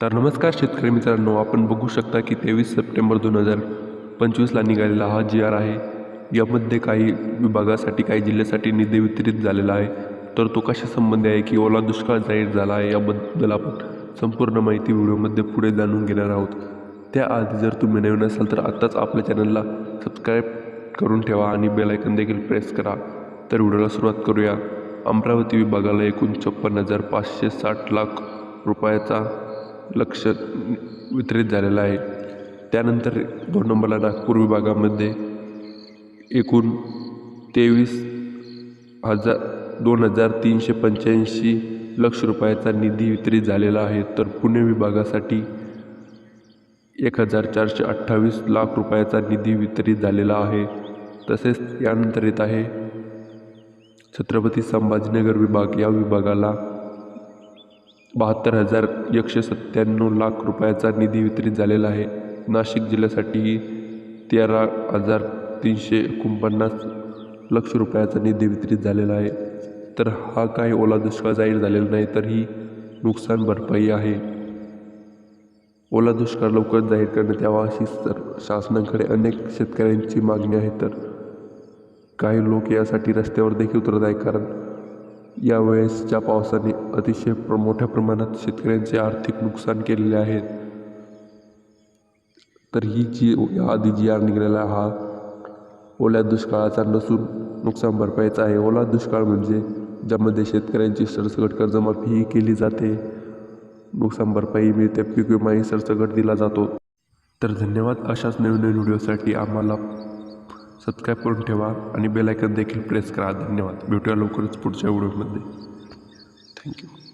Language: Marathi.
तर नमस्कार शेतकरी मित्रांनो आपण बघू शकता की तेवीस सप्टेंबर दोन हजार पंचवीसला निघालेला हा जी आर आहे. यामध्ये काही विभागासाठी काही जिल्ह्यासाठी निधी वितरित झालेला आहे. तर तो कशा संबंधी आहे की ओला दुष्काळ जाहीर झाला आहे याबद्दल आपण संपूर्ण माहिती व्हिडिओमध्ये पुढे जाणून घेणार आहोत. त्याआधी जर तुम्ही नवीन असाल तर आत्ताच आपल्या चॅनलला सबस्क्राईब करून ठेवा आणि बेलायकन देखील प्रेस करा. तर व्हिडिओला सुरुवात करूया. अमरावती विभागाला एकूण छप्पन हजार पाचशे साठ लाख रुपयाचा लक्ष वितरित झालेला आहे. त्यानंतर दोन नंबरला नागपूर विभागामध्ये एकूण तेवीस हजार दोन हजार तीनशे पंच्याऐंशी लक्ष रुपयाचा निधी वितरित झालेला आहे. तर पुणे विभागासाठी एक हजार चारशे अठ्ठावीस लाख रुपयाचा निधी वितरित झालेला आहे. तसेच यानंतर येत आहे छत्रपती संभाजीनगर विभाग. या विभागाला बहात्तर हजार एकशे सत्त्याण्णव लाख रुपयाचा निधी वितरित झालेला आहे. नाशिक जिल्ह्यासाठी तेरा हजार तीनशे एकोणपन्नास लक्ष रुपयाचा निधी वितरित झालेला आहे. तर हा काही ओला दुष्काळ जाहीर झालेला नाही तर ही नुकसान भरपाई आहे. ओला दुष्काळ लवकर जाहीर करण्यात यावा अशी सर शासनाकडे अनेक शेतकऱ्यांची मागणी आहे. तर काही लोक यासाठी रस्त्यावर देखील उतरत आहे कारण यावेळेसच्या पावसाने अतिशय प्र मोठ्या प्रमाणात शेतकऱ्यांचे आर्थिक नुकसान केलेले आहे. तर ही जी आधी जी आर निघालेला हा ओल्या दुष्काळाचा नसून नुकसान भरपाईचा आहे. ओला दुष्काळ म्हणजे ज्यामध्ये शेतकऱ्यांची सरसकट कर्जमाफीही केली जाते. नुकसान भरपाई मिळते पीक विमाही सरसकट दिला जातो. तर धन्यवाद अशाच नवीन नवीन व्हिडिओसाठी. आम्हाला सबस्क्राईब करून ठेवा आणि बेलायकन देखील प्रेस करा. धन्यवाद. भेटूया लवकरच पुढच्या व्हिडिओमध्ये. थँक्यू.